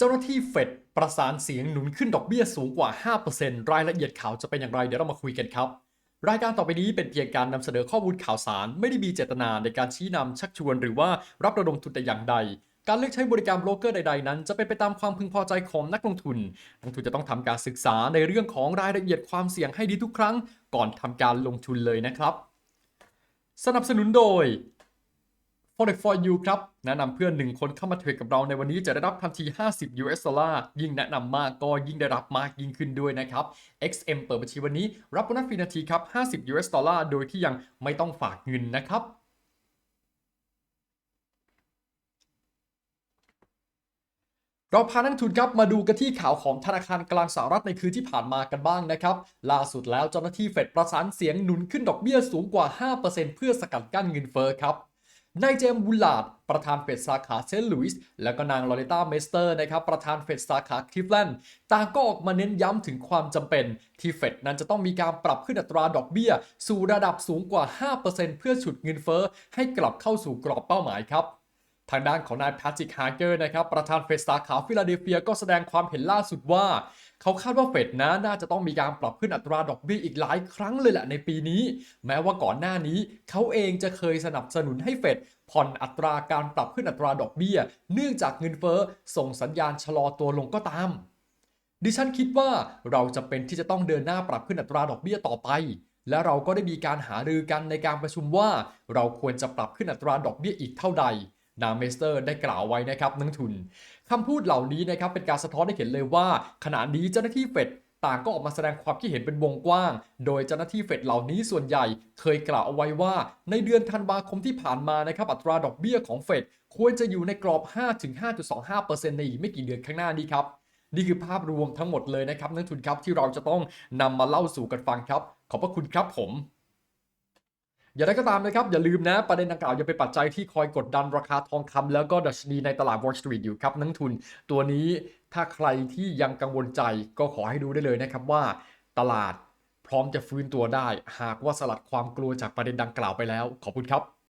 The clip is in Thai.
เจ้าหน้าที่เฟดประสานเสียงหนุนขึ้นดอกเบี้ยสูงกว่า 5%รายละเอียดข่าวจะเป็นอย่างไรเดี๋ยวเรามาคุยกันครับ รายการต่อไปนี้เป็นเพียงการนำเสนอข้อมูลข่าวสาร ไม่ได้มีเจตนาในการชี้นำชักชวนหรือว่ารับระดมทุนแต่อย่างใด การเลือกใช้บริการโบรกเกอร์ใดๆ นั้นจะเป็นไปตามความพึงพอใจของนักลงทุน นักลงทุนจะต้องทำการศึกษาในเรื่องของรายละเอียดความเสี่ยงให้ดีทุกครั้ง ก่อนทำการลงทุนเลยนะครับ สนับสนุนโดย Forex for you ครับ แนะนำเพื่อนหนึ่งคนเข้ามาเทรดกับเราในวันนี้จะได้รับทันที 50 US ดอลลาร์ยิ่งแนะนำมากก็ยิ่งได้รับมากยิ่งขึ้นด้วยนะครับ XM เปิดบัญชีวันนี้ รับโบนัสฟรีนาทีครับ 50 US ดอลลาร์โดยที่ยังไม่ต้องฝากเงินนะครับเราพานักลงทุนครับมาดูกันที่ข่าวของธนาคารกลางสหรัฐในคืนที่ผ่านมากันบ้างนะครับ ล่าสุดแล้วเจ้าหน้าที่เฟดประสานเสียงหนุนขึ้นดอกเบี้ยสูงกว่า 5%เพื่อสกัดกั้นเงินเฟ้อครับ นายเจมส์บูลลาร์ดประธานเฟดสาขาเซนต์หลุยส์และก็นางลอเรต้าเมสเตอร์นะครับประธานเฟดสาขาคลิฟแลนด์ต่างก็ออกมาเน้นย้ำถึงความจำเป็น ที่เฟดนั้นจะต้องมีการปรับขึ้นอัตราดอกเบี้ย สู่ระดับสูงกว่า 5%เพื่อฉุดเงินเฟ้อให้กลับเข้าสู่กรอบเป้าหมายครับ ทางด้านของนายแพทริกฮาร์เกอร์นะครับประธานเฟดสาขาฟิลาเดลเฟียก็แสดงความเห็นล่าสุดว่า เขาคาดว่าเฟดนะน่าจะต้องมีการปรับขึ้นอัตราดอกเบี้ยอีกหลายครั้งเลยแหละในปีนี้ แม้ว่าก่อนหน้านี้เขาเองจะเคยสนับสนุนให้เฟดผ่อนอัตราการปรับขึ้นอัตราดอกเบี้ย เนื่องจากเงินเฟ้อส่งสัญญาณชะลอตัวลงก็ตาม ดิฉันคิดว่าเราจะเป็นที่จะต้องเดินหน้าปรับขึ้นอัตราดอกเบี้ยต่อไปและเราก็ได้มีการหารือกันในการประชุมว่า เราควรจะปรับขึ้นอัตราดอกเบี้ยอีกเท่าใด นางเมสเตอร์ได้กล่าวไว้นะครับนักทุนคำพูดเหล่านี้นะครับเป็นการสะท้อนให้เห็นเลยว่า ขณะนี้เจ้าหน้าที่เฟดต่างก็ออกมาแสดงความคิดเห็นเป็นวงกว้าง โดยเจ้าหน้าที่เฟดเหล่านี้ส่วนใหญ่ เคยกล่าวเอาไว้ว่า ในเดือนธันวาคมที่ผ่านมานะครับอัตราดอกเบี้ยของเฟดควรจะอยู่ในกรอบ 5-5.25%ในอีกไม่กี่เดือนข้างหน้านี้ครับ นี่คือภาพรวมทั้งหมดเลยนะครับนักทุนครับที่เราจะต้องนำมาเล่าสู่กันฟังครับ ขอบพระคุณครับผม อย่างไรก็ตามนะครับ อย่าลืมนะ ประเด็นดังกล่าวยังเป็นปัจจัยที่คอยกดดันราคาทองคำแล้วก็ดัชนีในตลาด Wall Street อยู่ครับนักทุนตัวนี้ถ้าใครที่ยังกังวลใจก็ขอให้ดูได้เลยนะครับว่าตลาดพร้อมจะฟื้นตัวได้ หากว่าสลัดความกลัวจากประเด็นดังกล่าวไปแล้ว ขอบคุณครับ